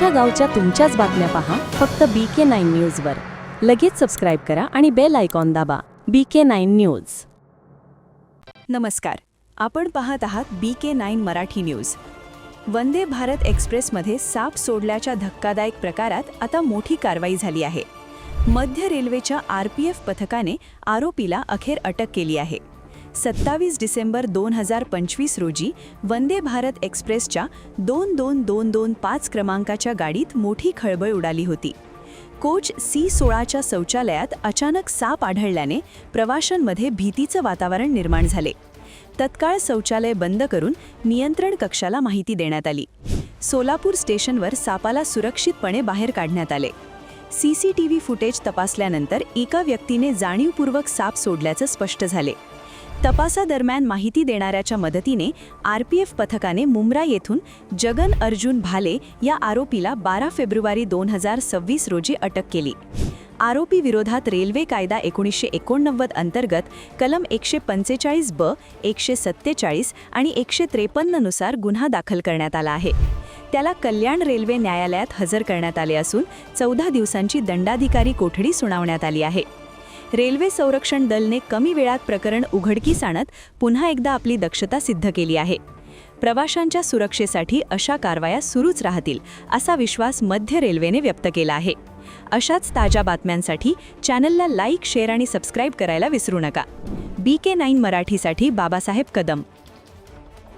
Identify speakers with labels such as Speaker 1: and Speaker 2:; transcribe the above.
Speaker 1: तुमच्या गावच्या तुमच्याच बातम्या पहा फक्त बी के नाईन न्यूजवर लगेच सबस्क्राईब करा आणि बेल आयकॉन दाबा. बी के नाईन न्यूज
Speaker 2: नमस्कार. आपण पाहत आहात B K nine Marathi news Vande Bharat एक्सप्रेसमध्ये साप सोडल्याच्या धक्कादायक प्रकारात आता मोठी कारवाई झाली आहे. मध्य रेल्वेच्या आर पी एफ पथकाने आरोपीला अखेर अटक केली आहे. सत्तावीस डिसेंबर दोन हजार पंचवीस रोजी वंदे भारत एक्सप्रेसच्या दोन दोन दोन दोन पाच क्रमांकाच्या गाडीत मोठी खळबळ उडाली होती. कोच सी सोळाच्या शौचालयात अचानक साप आढळल्याने प्रवाशांमध्ये भीतीचं वातावरण निर्माण झाले. तत्काळ शौचालय बंद करून नियंत्रण कक्षाला माहिती देण्यात आली. सोलापूर स्टेशनवर सापाला सुरक्षितपणे बाहेर काढण्यात आले. C C T V footage तपासल्यानंतर एका व्यक्तीने जाणीवपूर्वक साप सोडल्याचं स्पष्ट झाले. तपासादरम्यान माहिती देणाऱ्याच्या मदतीने आरपीएफ पथकाने मुंब्रा येथून जगन अर्जुन भाले या आरोपीला बारा फेब्रुवारी दोन हजार सव्वीस रोजी अटक केली. आरोपी विरोधात रेल्वे कायदा एकोणीसशे एकोणनव्वद अंतर्गत कलम एकशे पंचेचाळीस ब एकशे सत्तेचाळीस आणि एकशे त्रेपन्ननुसार गुन्हा दाखल करण्यात आला आहे. त्याला कल्याण रेल्वे न्यायालयात हजर करण्यात आले असून चौदा दिवसांची दंडाधिकारी कोठडी सुनावण्यात आली आहे. रेल्वे संरक्षण दलने कमी वेळात प्रकरण उघडकीस आणत पुन्हा एकदा आपली दक्षता सिद्ध केली आहे. प्रवाशांच्या सुरक्षेसाठी अशा कारवाया सुरूच राहतील असा विश्वास मध्य रेल्वेने व्यक्त केला आहे. अशाच ताज्या बातम्यांसाठी चॅनलला लाईक शेअर आणि सबस्क्राईब करायला विसरू नका. बी के नाईन मराठीसाठी बाबासाहेब कदम.